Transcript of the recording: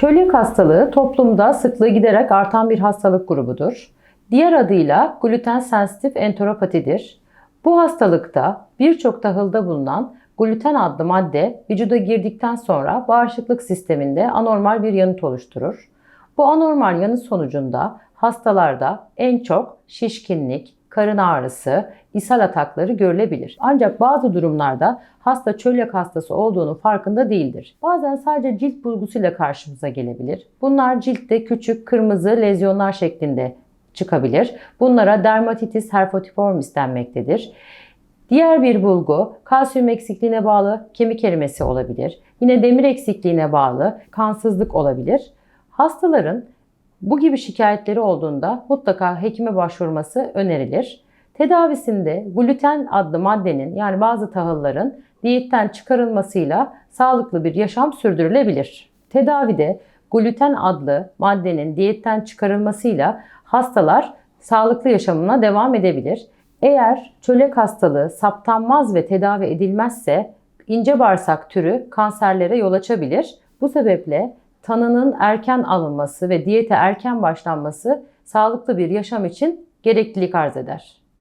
Çölyak hastalığı toplumda sıklığı giderek artan bir hastalık grubudur. Diğer adıyla gluten sensitif enteropatidir. Bu hastalıkta birçok tahılda bulunan gluten adlı madde vücuda girdikten sonra bağışıklık sisteminde anormal bir yanıt oluşturur. Bu anormal yanıt sonucunda hastalarda en çok şişkinlik, karın ağrısı, ishal atakları görülebilir. Ancak bazı durumlarda hasta çölyak hastası olduğunu farkında değildir. Bazen sadece cilt bulgusuyla karşımıza gelebilir. Bunlar ciltte küçük kırmızı lezyonlar şeklinde çıkabilir. Bunlara dermatitis herpetiformis denmektedir. Diğer bir bulgu kalsiyum eksikliğine bağlı kemik erimesi olabilir. Yine demir eksikliğine bağlı kansızlık olabilir. Hastaların bu gibi şikayetleri olduğunda mutlaka hekime başvurması önerilir. Tedavisinde gluten adlı maddenin yani bazı tahılların diyetten çıkarılmasıyla sağlıklı bir yaşam sürdürülebilir. Tedavide gluten adlı maddenin diyetten çıkarılmasıyla hastalar sağlıklı yaşamına devam edebilir. Eğer çölek hastalığı saptanmaz ve tedavi edilmezse ince bağırsak türü kanserlere yol açabilir. Bu sebeple tanının erken alınması ve diyete erken başlanması sağlıklı bir yaşam için gereklilik arz eder.